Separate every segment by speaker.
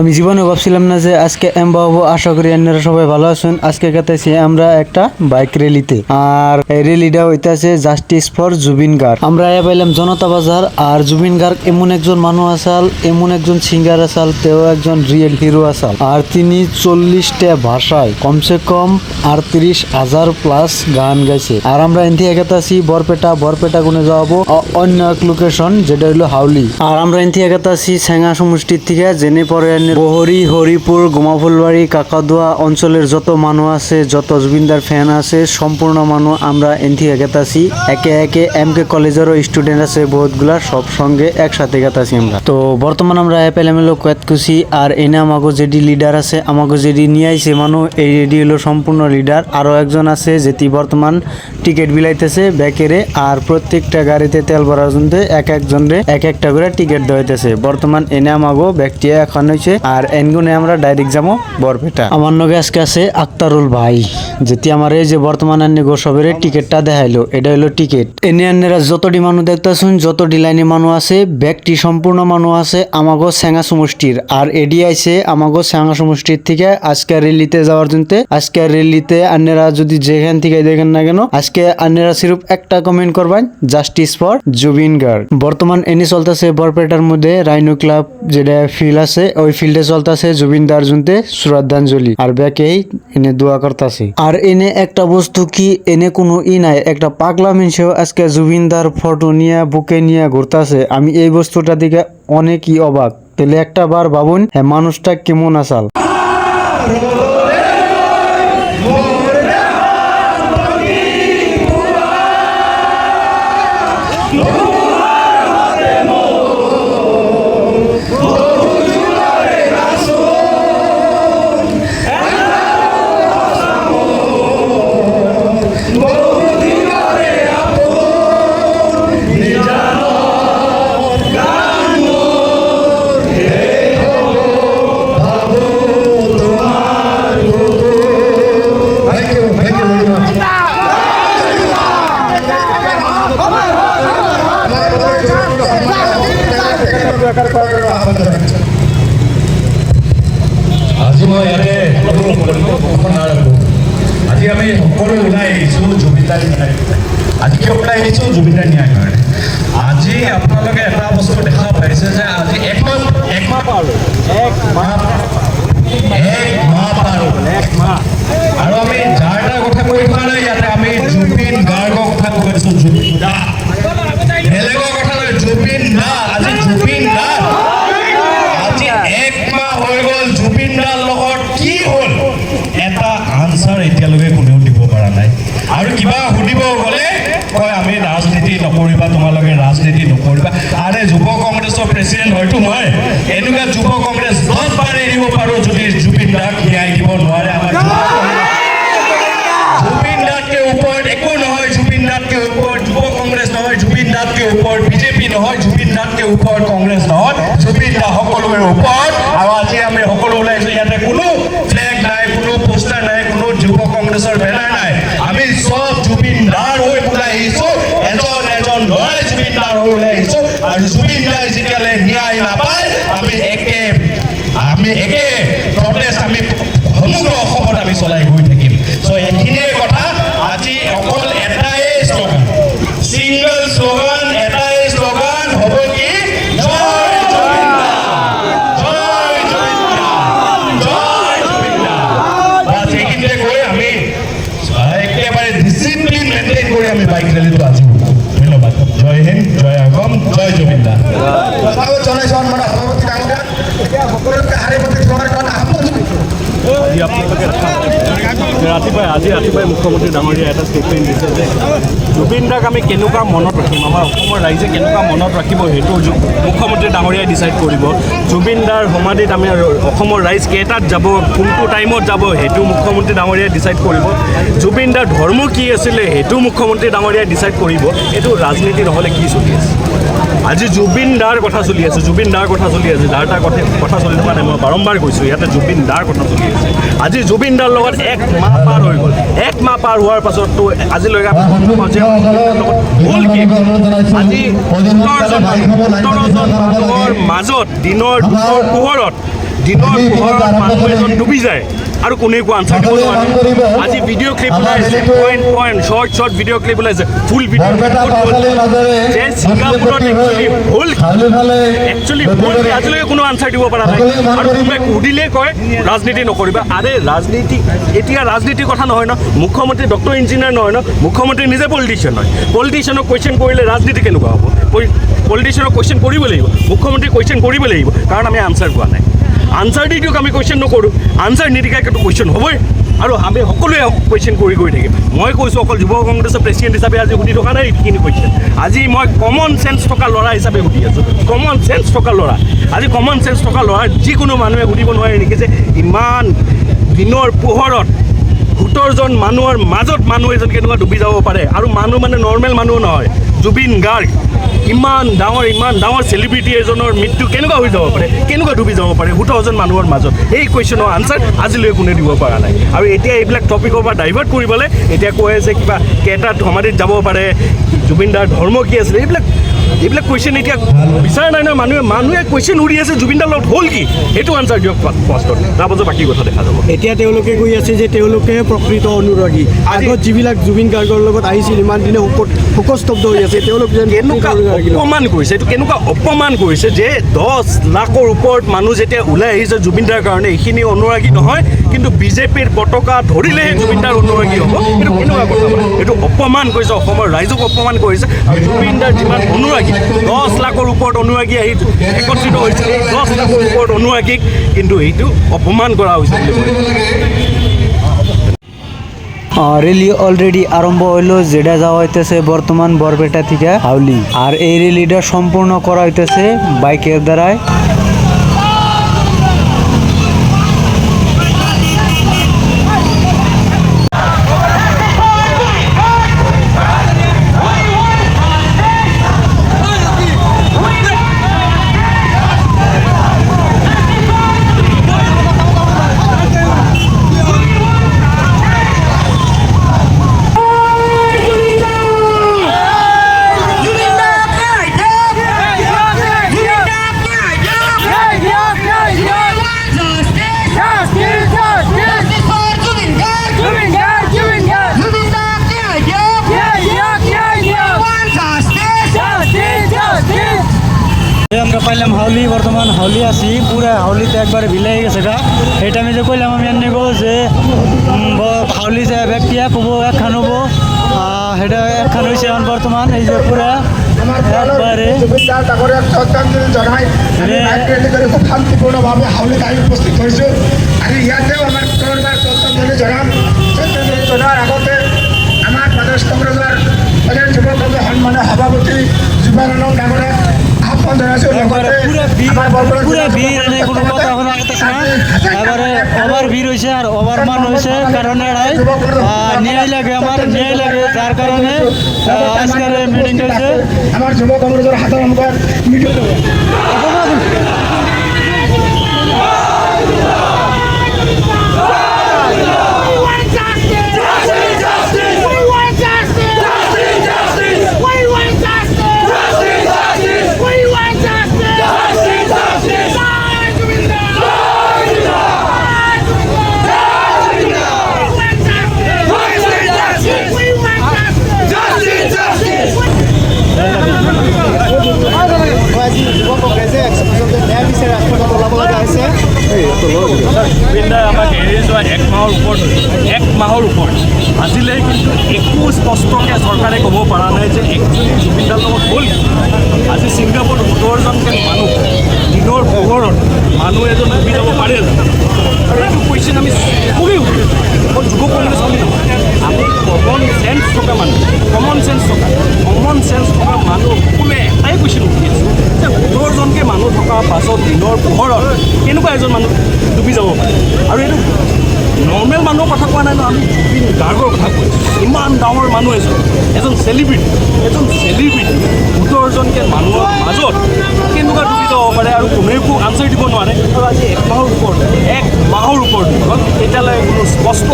Speaker 1: আমি জীবনে ভাবছিলাম না যে আজকে এম্বা হব আশা করি আপনারা সবাই ভালো আছেন। আজকে কাটাইছি আমরা একটা বাইক র্যালিতে। আর এই র্যালিটা হইতাছে জাস্টিস ফর জুবিন গার্গ আমরা আয়া পাইলাম জনতা বাজার, আর জুবিন গার্গ এমন একজন মানুষ আসাল, এমন একজন সিঙ্গার আসাল, তেও একজন রিয়েল হিরো আসাল। আর তিনি চল্লিশটা ভাষায়, কমসে কম আটত্রিশ হাজার প্লাস গান গাইছে। আর আমরা এনথি এগাতাছি বরপেটা বরপেটা গুনে যাব অন্য এক লোকেশন যেটা হলো হাউলি। আর আমরা এনথি এগাতাছি স্যাঙ্গা সমষ্টির থেকে জেনে পরে বহরি, হরিপুর, গোমাফুলবাড়ি, কাকাদুয়া অঞ্চলের যত মানুষ আছে, যত জুবিনদার ফ্যান আছে, সম্পূর্ণ মানুষ আমরা এনথি এগাতাছি একে একে এম কে কলেজেরও স্টুডেন্ট আছে বহুতগুলা, সব সঙ্গে একসাথে গেতাছি আমরা। তো বর্তমান আমরা পেলাম হলো কোয়েতকুসি আর এনে আমাগো যেটি লিডার আছে, আমাগো যেটি নিয়ে আইছে মানুষ এই রেডি হলো সম্পূর্ণ লিডার আরও একজন আছে, যেটি বর্তমান টিকিট বিলাইতেছে ব্যাকেরে, আর প্রত্যেকটা গাড়িতে তেল ভরার জন্য এক একজনরে এক একটা করে টিকিট দেওয়াইতেছে। বর্তমান এনে আমাগো ব্যক্তি এখন হয়েছে আর এনগুনে আমরা ডাইরেক্ট যাব বরপেটা। আমার নগে আজকে আছে আক্তারুল ভাই, যেটি আমার এই যে বর্তমান আন্নে গোসবের টিকিটটা দেখাইলো, এটা হলো টিকিট। এনে আন্নেরা যতটি মানুষ দেখতেছুন যতটি লাইনে মানুষ আছে ব্যক্তি সম্পূর্ণ মানুষ আছে আমাগো স্যাঙ্গা সমষ্টির। আর এডি আইছে আমাগো স্যাঙ্গা সমষ্টির থেকে আজকে রেলিতে যাওয়ার জন্য। আজকে রেলিতে আন্নেরা যদি যেখান থেকে দেখেন না কেন, আজকে আন্নেরা সিরুপ একটা কমেন্ট করবেন জাস্টিস ফর জুবিন গার্গ বর্তমান এনে চলতেছে বরপেটার মধ্যে রাইনো ক্লাব, যেটা ফিল্ড আছে, ওই ফিল্ডে চলতেছে জুবিন দার জুনতে শ্রদ্ধাঞ্জলি আর ব্যাকেই এনে দোয়া করতেছে। আর এনে একটা বস্তু কি এনে কোনো ই নাই, একটা পাগলা মিনসেও আজকে জুবিন দার ফটো নিয়ে, বুকে নিয়ে ঘুরতাছে। আমি এই বস্তুটা দিকে অনেকই অবাক। তাহলে একটা বার ভাবুন হ্যাঁ মানুষটা কেমন আসাল?
Speaker 2: কথা নাৰাখোঁ আজি আমি সকলো ওলাই আহিছোঁ জুবিনদাৰ ন্যায় আজি কিয় ওলাই আহিছোঁ জুবিনদাৰ ন্যায় কাৰণে। আজি আপোনালোকে এটা বস্তু দেখা পাইছে যে আজি একমাহ একমাহ পাৰ। এক মাহ এক মাহ পাৰ। এক মাহ। আৰু আমি যাৰ তাৰ কথা কৈ থকা নাই ইয়াতে আমি জুবিন গাৰ্গৰ কথা কৈ আছোঁ জুবিন দা বেলেগৰ কথা নাই জুবিন দা আজি জুবিন দা আজি এক মাহ হৈ গ'ল জুবিন দাৰ লগত কি হ'ল এটা আনচাৰ এতিয়ালৈকে কোনেও দিব পৰা নাই আৰু কিবা সুধিব গ'লে কয় আমি ৰাজনীতি নকৰিবা তোমালোকে ৰাজনীতি নকৰিবা আৰে যুৱ কংগ্ৰেছৰ প্ৰেচিডেণ্ট হয়তো মই এনেকুৱা যুৱ কংগ্ৰেছ দহ বাৰ এৰিব পাৰোঁ যদি জুবিন দাক ন্যায় দিব নোৱাৰে আমাৰ যুৱ কংগ্ৰেছ জুবিন দাতকে ওপৰত একো নহয় জুবিন দাতকে ওপৰত যুৱ কংগ্ৰেছ নহয় জুবিন দাতকে ওপৰত বিজেপি নহয় জুবিন দাতকে ওপৰত কংগ্ৰেছ নহয় জুবিন দা সকলোৰে ওপৰত আৰু আজি আমি সকলো ওলাইছোঁ ইয়াতে কোনো ফ্লেগ নাই কোনো পোষ্টাৰ নাই কোনো যুৱ কংগ্ৰেছৰ বেনাৰ নাই আমি চব জুবিন দাৰ হৈ ওলাই আহিছোঁ এজন এজন ল'ৰাই জুবিন দাৰ হৈ ওলাই আহিছোঁ আৰু জুবিন দাই যেতিয়ালৈ ন্যায় নাপায় আমি একে আমি একে প্ৰটেষ্ট আমি সমগ্ৰ অসমত আমি চলাই গৈ থাকিম চ' এইখিনিয়ে কথা আজি অকল এটাই শ্লোগান ছিংগল শ্লোগান এটাই শ্লোগান হ'ব কি জয় জুবিন দা জয় জুবিন দা জয় জুবিন দা বাছ এইখিনিতে কৈ আমি একেবাৰে ডিচিপ্লিন মেইনটেইন কৰি আমি বাইক ৰেলীটো আজি ওলাম ধন্যবাদ জয় হিন্দ জয় অসম জয় জুবিন দা
Speaker 3: কথাও জনাইছোঁ মানে সভাপতি ডাঙৰীয়া এতিয়া সকলোতকৈ হাৰি প্ৰতি তোমাৰ কাৰণে আহ্বান জনাইছোঁ।
Speaker 4: আজি আপোনালোকে ৰাতিপুৱাই আজি ৰাতিপুৱাই মুখ্যমন্ত্ৰী ডাঙৰীয়াই এটা ষ্টেটমেণ্ট দিছে যে, জুবিন দাক আমি কেনেকুৱা মনত ৰাখিম? আমাৰ অসমৰ ৰাইজে কেনেকুৱা মনত ৰাখিব সেইটো মুখ্যমন্ত্ৰী ডাঙৰীয়াই ডিচাইড কৰিব, জুবিন দাৰ সমাধিত আমি অসমৰ ৰাইজ কেইটাত যাব, কোনটো টাইমত যাব সেইটো মুখ্যমন্ত্ৰী ডাঙৰীয়াই ডিচাইড কৰিব। জুবিন দাৰ ধৰ্ম কি আছিলে সেইটো মুখ্যমন্ত্ৰী ডাঙৰীয়াই ডিচাইড কৰিব। এইটো ৰাজনীতি নহ'লে কি চলি আছে? আজি জুবিন দাৰ কথা চলি আছে, জুবিন দাৰ কথা চলি আছে যাৰ তাৰ কথা কথা চলি থকা নাই মই বাৰম্বাৰ কৈছোঁ, ইয়াতে জুবিন দাৰ কথা চলি আছে। আজি জুবিন দাৰ লগত এক মাহ পাৰ হৈ গ'ল। এক মাহ পাৰ হোৱাৰ পাছততো আজিলৈকে আজি মাজত দিনৰ পোহৰত
Speaker 2: দিনৰ পোহৰত মানুহ এজন ডুবি যায়। আৰু কোনে একো আনচাৰ দিব নোৱাৰে। আজি ভিডিঅ' ক্লিপ ওলাইছে। Point point short short video' clip ওলাইছে। ফুল ভিডিঅ' যে ছিংগাপুৰত একচুৱেলি হ'ল। একচুৱেলি ভুল আজিলৈকে কোনো আনচাৰ দিব পৰা নাই। আৰু কোনোবাই সুধিলেই কয় ৰাজনীতি নকৰিবা। আৰে ৰাজনীতি এতিয়া ৰাজনীতিৰ কথা নহয় ন? মুখ্যমন্ত্ৰী ডক্টৰ ইঞ্জিনিয়াৰ নহয় ন? মুখ্যমন্ত্ৰী নিজে পলিটিচিয়ান হয়। পলিটিচিয়ানক কুৱেশ্যন কৰিলে ৰাজনীতি কেনেকুৱা হ'ব? পলিটিচিয়ানক কুৱেশ্যন কৰিব লাগিব। মুখ্যমন্ত্ৰী কুৱেশ্যন কৰিব লাগিব। কাৰণ আমি আনচাৰ পোৱা নাই। আনচাৰ দি দিয়ক, আমি কুৱেশ্যন নকৰোঁ। আনচাৰ নিদিকাকেতো কুৱেশ্যন হ'বই। আৰু আমি সকলোৱে কুৱেশ্যন কৰি গৈ থাকিম। মই কৈছোঁ, অকল যুৱ কংগ্ৰেছৰ প্ৰেচিডেণ্ট হিচাপে আজি সুধি থকা নাই, এইখিনি কুৱেশ্যন আজি মই কমন চেঞ্চ থকা ল'ৰা হিচাপে সুধি আছোঁ। কমন চেঞ্চ থকা ল'ৰা। আজি কমন চেঞ্চ থকা ল'ৰা যিকোনো মানুহে সুধিব নোৱাৰে নেকি যে ইমান দিনৰ পোহৰত সোতৰজন মানুহৰ মাজত মানুহ এজন কেনেকুৱা ডুবি যাব পাৰে। আৰু মানুহ মানে নৰ্মেল মানুহ নহয়। জুবিন গাৰ্গ, ইমান ডাঙৰ ইমান ডাঙৰ চেলিব্ৰিটি এজনৰ মৃত্যু কেনেকুৱা হৈ যাব পাৰে, কেনেকুৱা ডুবি যাব পাৰে, সোতৰজন মানুহৰ মাজত, এই কুৱেশ্যনৰ আনচাৰ আজিলৈকে কোনে দিব পৰা নাই। আৰু এতিয়া এইবিলাক টপিকৰ পৰা ডাইভাৰ্ট কৰিবলৈ এতিয়া কৈ আছে কিবা কেইটা সমাধিত যাব পাৰে, জুবিন দাৰ ধৰ্ম কি আছিলে, এইবিলাক এইবিলাক কুৱেশ্যন এতিয়া বিচৰা নাই নহয় মানুহে মানুহে কুৱেশ্যন উৰি আছে জুবিন দাৰ লগত হ'ল কি? সেইটো আনচাৰ দিয়ক ফাৰ্ষ্টত তাৰপাছত বাকী কথা দেখা যাব।
Speaker 5: এতিয়া তেওঁলোকে কৈ আছে যে তেওঁলোকে প্ৰকৃত অনুৰাগী। আগত যিবিলাক জুবিন গাৰ্গৰ লগত আহিছিল ইমান দিনে শোকস্তব্ধ হৈ আছে তেওঁলোক
Speaker 2: কেনেকুৱা অপমান কৰিছে এইটো কেনেকুৱা অপমান কৰিছে যে দহ লাখৰ ওপৰত মানুহ যেতিয়া ওলাই আহিছে জুবিনদাৰ কাৰণে এইখিনি অনুৰাগী নহয় কিন্তু বিজেপিৰ পতাকা ধৰিলেহে জুবিনদাৰ অনুৰাগী হ'ব? এইটো কেনেকুৱা কথা? এইটো অপমান কৰিছে, অসমৰ ৰাইজক অপমান কৰিছে। আৰু জুবিনদাৰ যিমান অনুৰাগী, দহ লাখৰ ওপৰত অনুৰাগী আহি একত্ৰিত হৈছে দহ লাখৰ ওপৰত অনুৰাগীক কিন্তু এইটো অপমান কৰা হৈছে বুলি
Speaker 1: রেলি অলরেডি আরম্ভ হইল যেটা যাওয়া হইতেছে বর্তমান বরপেটা থেকে হাউলি। আর এই রেলিটা সম্পূর্ণ করা হইতেছে বাইকের দ্বারায় পাইলাম হাউলি, বর্তমান হাউলি আছি, পুরা হাউলিতে একবারে ভিলাই গেছে গা এটা আমি যে কইলাম, আমি এনে যে হাউলি যে ব্যক্তিয়া কব একখান হব। সেটা একখান হয়েছে এখন বর্তমান, এই যে পুরা একবারে।
Speaker 3: আমি খুব শান্তিপূৰ্ণভাৱে হাউলিত আহি উপস্থিত হৈছোঁ আৰু ইয়াতেও আমাৰ সভাপতি যুৱানন্দ ডাঙৰীয়াক
Speaker 1: পুরা ভিড় এনে কোনো কথা না এবারে ওভার ভিড় হয়েছে আর ওভার মান হয়েছে কারণ এড়াই ন্যায় লাগে আমার ন্যায় লাগে যার কারণে আজকের মিটিং হয়েছে।
Speaker 3: আমাৰ যুৱ কংগ্ৰেছৰ সাধাৰণ সম্পাদক মিটিং
Speaker 2: জুবিনদাই আমাক এৰি যোৱা এক মাহৰ ওপৰত এক মাহৰ ওপৰত আজিলৈ কিন্তু একো স্পষ্টকৈ চৰকাৰে ক'ব পৰা নাই যে একচুৱেলি জুবিনদাৰ লগত হ'ল? আজি ছিংগাপুৰত সোতৰজনকৈ মানুহ, দিনৰ পোহৰত মানুহ এজন ডুবি যাব পাৰে? আৰু এইটো কুৱেশ্যন আমি চবেই সুধিছোঁ অকল যুৱ কংগ্ৰেছ নহয় আমি কমন চেঞ্চ থকা মানুহ কমন চেঞ্চ থকা কমন চেঞ্চ থকা মানুহ সকলোৱে এটাই কুৱেশ্যন সুধি আছোঁ যে সোতৰজনকৈ মানুহ থকা পাছত দিনৰ পোহৰত কেনেকুৱা এজন মানুহ ডুবি যাব পাৰে আৰু এইটো নৰ্মেল মানুহৰ কথা কোৱা নাই ন, আমি জুবিন গাৰ্গৰ কথা কৈছোঁ ইমান ডাঙৰ মানুহ এজন এজন চেলিব্ৰিটি এজন চেলিব্ৰিটি সোতৰজনকৈ মানুহৰ মাজত কেনেকুৱা ডুবি যাব পাৰে আৰু কোনেও একো আনচাৰ দিব নোৱাৰে। আৰু আজি এক মাহৰ ওপৰত, এক মাহৰ ওপৰত হ'ল এতিয়ালৈকে কোনো স্পষ্ট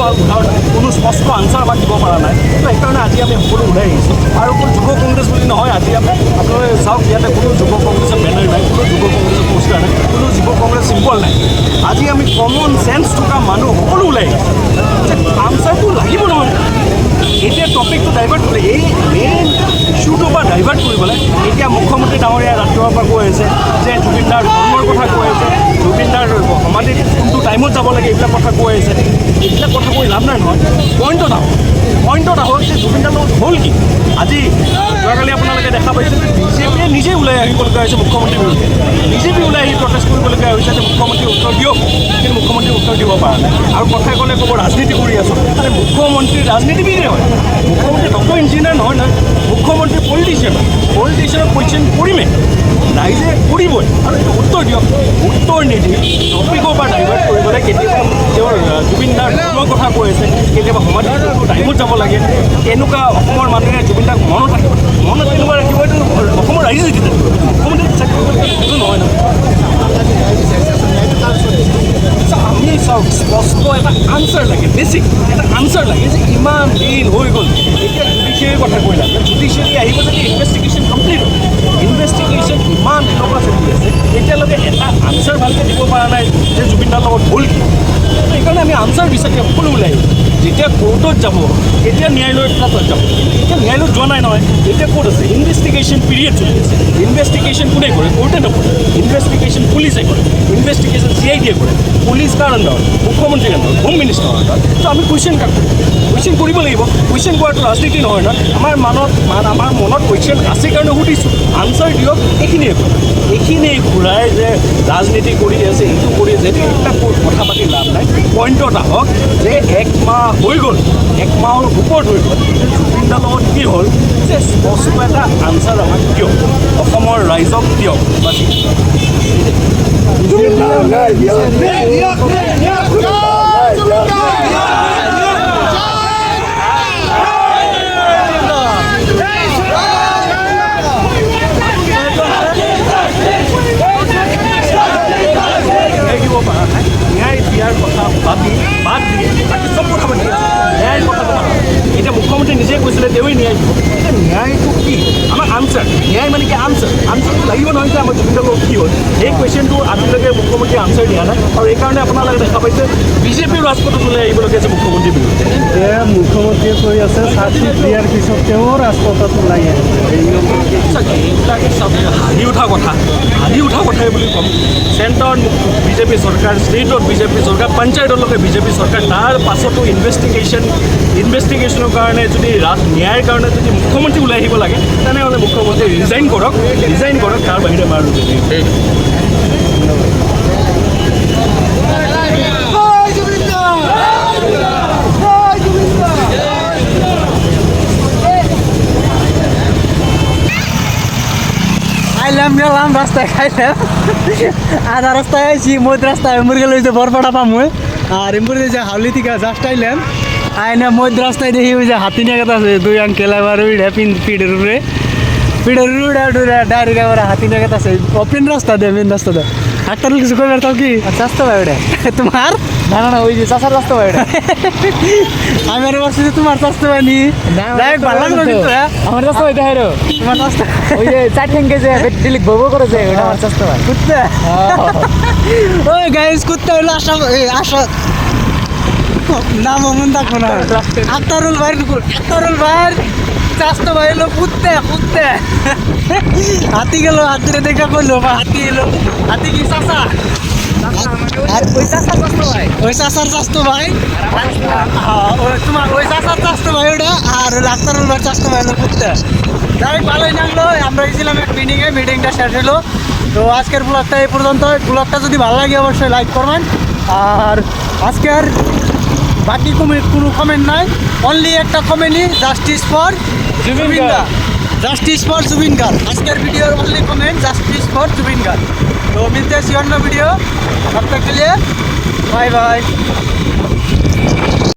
Speaker 2: কোনো স্পষ্ট আনচাৰ আমাক দিব পৰা নাই। তো সেইকাৰণে আজি আমি সকলো ওলাই আহিছোঁ। আৰু অকল যুৱ কংগ্ৰেছ বুলি নহয়, আজি আমি আপোনালোকে চাওক ইয়াতে কোনো যুৱ কংগ্ৰেছৰ বেনাৰ নাই কোনো যুৱ কংগ্ৰেছৰ পোষ্টাৰ নাই কোনো যুৱ কংগ্ৰেছ চিম্বল নাই। আজি আমি কমন চেঞ্চ থকা মানুহ সকলো ওলাই আনচাৰটো লাগিব নহয়। এতিয়া টপিকটো ডাইভাৰ্ট কৰে এই মেইন ইছ্যুটোৰ পৰা ডাইভাৰ্ট কৰিবলৈ এতিয়া মুখ্যমন্ত্ৰী ডাঙৰীয়া ৰাতিপুৱাৰ পৰা কৈ আছে যে জুবিনদাৰ জন্মৰ কথা কৈ আছে। জুবিনদাৰ সমাধিত কোনটো টাইমত যাব লাগে এইবিলাক কথা কৈ আছে। এইবিলাক কথা কৈ লাভ নাই নহয়। পইণ্টত আহক। পইণ্টত আহক যে জুবিনদাৰ লগত হ'ল কি। আজি যোৱাকালি আপোনালোকে দেখা পাইছে নিজেই ওলাই আহিবলগীয়া হৈছে মুখ্যমন্ত্ৰীৰ বিৰুদ্ধে বিজেপি ওলাই আহি প্ৰটেষ্ট কৰিবলগীয়া হৈছে যে মুখ্যমন্ত্ৰী উত্তৰ দিয়ক কিন্তু মুখ্যমন্ত্ৰী উত্তৰ দিব পৰা নাই আৰু কথাই ক'লে ক'ব ৰাজনীতি কৰি আছোঁ আৰে মুখ্যমন্ত্ৰী ৰাজনীতিবিদে হয়। মুখ্যমন্ত্ৰী ডক্টৰ ইঞ্জিনিয়াৰ নহয় নহয় মুখ্যমন্ত্ৰী পলিটিচিয়ান পলিটিচিয়ানক কুৱেশ্যন কৰিমে ৰাইজে কৰিবই আৰু এইটো উত্তৰ দিয়ক উত্তৰ নিদি টপিকৰ পৰা ডাইভাৰ্ট কৰিবলৈ কেতিয়াবা তেওঁৰ জুবিন দাৰ কথা কৈ আছে কেতিয়াবা সমাধি টাইমত যাব লাগে? এনেকুৱা অসমৰ মানুহে জুবিন দাক মনত কেনেকুৱা ৰাখিব এইটো অসমৰ ৰাইজে যেতিয়া মুখ্যমন্ত্ৰী চেক কৰিব সেইটো নহয় নহয় So, আমি চাওক স্পষ্ট এটা আনচাৰ লাগে বেছিক এটা আনচাৰ লাগে যে ইমান দিন হৈ গ'ল এতিয়া জুডিচিয়াৰীৰ কথা কৈলা জুডিচিয়াৰী আহিব যদি ইনভেষ্টিগেশ্যন কমপ্লিট হ'ল ইনভেষ্টিগেশ্যন ইমান দিনৰ পৰা চলি আছে এতিয়ালৈকে এটা আনচাৰ ভালকৈ দিব পৰা নাই যে জুবিনদাৰ লগত হ'ল কি সেইকাৰণে আমি আনচাৰ বিচাৰি সকলো ওলাই আহিছোঁ কোৰ্টত যাব এতিয়া ন্যায়ালয়ৰ তাত যাব এতিয়া ন্যায়ালয়ত যোৱা নাই নহয়। এতিয়া ক'ত আছে? ইনভেষ্টিগেশ্যন পিৰিয়ড চলি আছে। ইনভেষ্টিগেশ্যন কোনে কৰে? কোৰ্টে নকৰে। ইনভেষ্টিগেশ্যন পুলিচে কৰে। ইনভেষ্টিগেশ্যন চি আই ডিয়ে কৰে। পুলিচ কাৰ আণ্ডাৰত মুখ্যমন্ত্ৰীৰ আণ্ডাৰত হোম মিনিষ্টাৰৰ আণ্ডাৰত ত' আমি কুৱেশ্যন কাক কৰিম? কুৱেশ্যন কৰিব লাগিব। কুৱেশ্যন কৰাটো ৰাজনীতি নহয় নহয় আমাৰ মনত মান- আমাৰ মনত কুৱেশ্যন আছে কাৰণে সুধিছোঁ। আনচাৰ দিয়ক। এইখিনিয়ে কথা এইখিনিয়ে ঘূৰাই যে ৰাজনীতি কৰি আছে, এইটো কৰি আছে এইবিলাক কথা পাতি লাভ নাই। পইণ্টত আহক যে এক মাহ হৈ গ'ল। এক মাহৰ ওপৰত হৈ গ'ল জুবিনদাৰ লগত কি হ'ল যে স্পষ্ট এটা আনচাৰ আমাক দিয়ক অসমৰ ৰাইজক দিয়ক বাকী ন্যায় দিব পৰা নাই ন্যায় দিয়াৰ কথা বাদ দি বাদ দি বাকী চব কথা পাতি আছে ন্যায়ৰ কথাটো নহয় এতিয়া মুখ্যমন্ত্ৰী নিজে কৈছিলে তেওঁৱেই ন্যায় দিব এতিয়া ন্যায়টো কি আমাৰ আনচাৰ ন্যায় মানে কি আনচাৰ আনচাৰটো লাগিব নহয় যে আমাৰ জুবিনদাৰ লগত কি হ'ল এই কুৱেশ্যনটো আজিলৈকে মুখ্যমন্ত্ৰীয়ে আনচাৰ দিয়া নাই আৰু এইকাৰণে আপোনালোকে দেখা পাইছে বিজেপিৰ ৰাজপথত ওলাই আহিবলগীয়া আছে মুখ্যমন্ত্ৰীৰ বিৰুদ্ধে।
Speaker 6: এতিয়া মুখ্যমন্ত্ৰীয়ে কৈ আছে চাকৰি দিয়াৰ পিছত তেওঁ ৰাজপথত ওলাই আহিছে
Speaker 2: এইবিলাক চব হাঁহি উঠা কথা হাঁহি উঠা কথাই বুলি ক'ম। চেণ্টাৰত বিজেপি চৰকাৰ ষ্টেটত বিজেপি চৰকাৰ পঞ্চায়তলৈকে বিজেপি চৰকাৰ তাৰ পাছতো ইনভেষ্টিগেশ্যন ইনভেষ্টিগেশ্যনৰ কাৰণে যদি ৰাজ ন্যায়ৰ কাৰণে যদি মুখ্যমন্ত্ৰী ওলাই আহিব লাগে তেনেহ'লে মুখ্যমন্ত্ৰী ৰিজাইন কৰক ৰিজাইন কৰক তাৰ বাহিৰে আমাৰ
Speaker 7: খাইলাম গেলাম রাস্তায় খাইলাম। আধা রাস্তায় আইছি মধ্য রাস্তায় মুরগে লইছে বরপাড়া পাম আর এমপুরে যে হাউলি থেকে জাস্ট আইলাম। আইনা মধ্য রাস্তায় দেখি ওই যে হাতি নিয়ে কথা আছে দুই আঙ্কেল আবার ওই পিন পিঠের উপরে। পিঠের উপরে ডাইরেক্ট আবার হাতি নিয়ে কথা আছে। ওপেন রাস্তা দে মেন রাস্তা দে। ডাক্তার কিছু কইবার তাও কি? রাস্তা ভাই ওটা তোমার? না না না ওই যে চাষার রাস্তা ভাই আমি আর বলছি যে তোমার পারি ডাইরেক্ট ভালো লাগল কিন্তু হ্যাঁ?
Speaker 8: আমার রাস্তা ওইটা হেরো।
Speaker 7: তোমার রাস্তা
Speaker 8: ওই যে চার ঠেঙ্গে যে ডিলিট বউ করেছে ওটা আমার রাস্তা ভাই
Speaker 7: কুত্তা ওই গাইস কুত্তা হলো আশা আশা নাম মন থাকব না। আক্তারুল ভাই আক্তারুল ভাই চাষতো ভাই কুত্তে কুত্তে। হাতি গেল হাতিরে দেখা করল বা হাতি এলো। হাতি কি চাষা
Speaker 8: ওই ভাই।
Speaker 7: চাষার চাষতো ভাই? হ্যাঁ, ওই তোমার ওই চাষার চাষতো ভাই ওটা? আর আক্তারুল ভাই চাষতো ভাই হলো যাই ভালোই লাগল। আমরা গেছিলাম এক মিটিংয়ে মিটিংটা শেষ হলো। তো আজকের ব্লগটা এই পর্যন্ত ব্লগটা যদি ভালো লাগে অবশ্যই লাইক করবেন। আর আজকের বাকি কোনো কমেন্ট নাই। অনলি একটা কমেন্টই justice for Zubeen Garg justice for Zubeen Garg আজকের ভিডিওর only comment justice for Zubeen Garg तो मिलते हैं सी वीडियो। तब तक के लिए बाय बाय